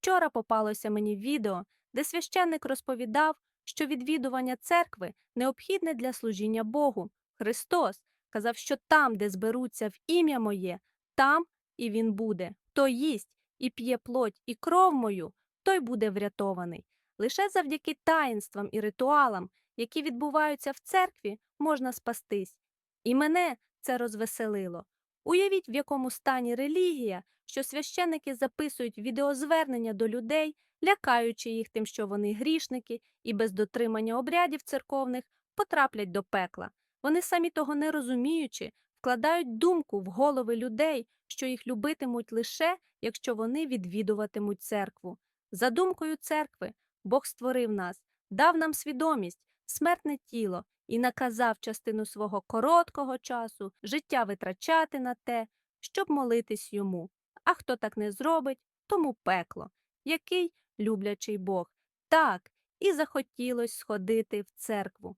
Вчора попалося мені відео, де священник розповідав, що відвідування церкви необхідне для служіння Богу. Христос казав, що там, де зберуться в ім'я моє, там і він буде. Хто їсть і п'є плоть і кров мою, той буде врятований. Лише завдяки таїнствам і ритуалам, які відбуваються в церкві, можна спастись. І мене це розвеселило. Уявіть, в якому стані релігія, що священники записують відеозвернення до людей, лякаючи їх тим, що вони грішники, і без дотримання обрядів церковних потраплять до пекла. Вони самі того не розуміючи, вкладають думку в голови людей, що їх любитимуть лише, якщо вони відвідуватимуть церкву. За думкою церкви, Бог створив нас, дав нам свідомість, смертне тіло і наказав частину свого короткого часу життя витрачати на те, щоб молитись йому. А хто так не зробить, тому пекло, який люблячий Бог. Так, і захотілось сходити в церкву.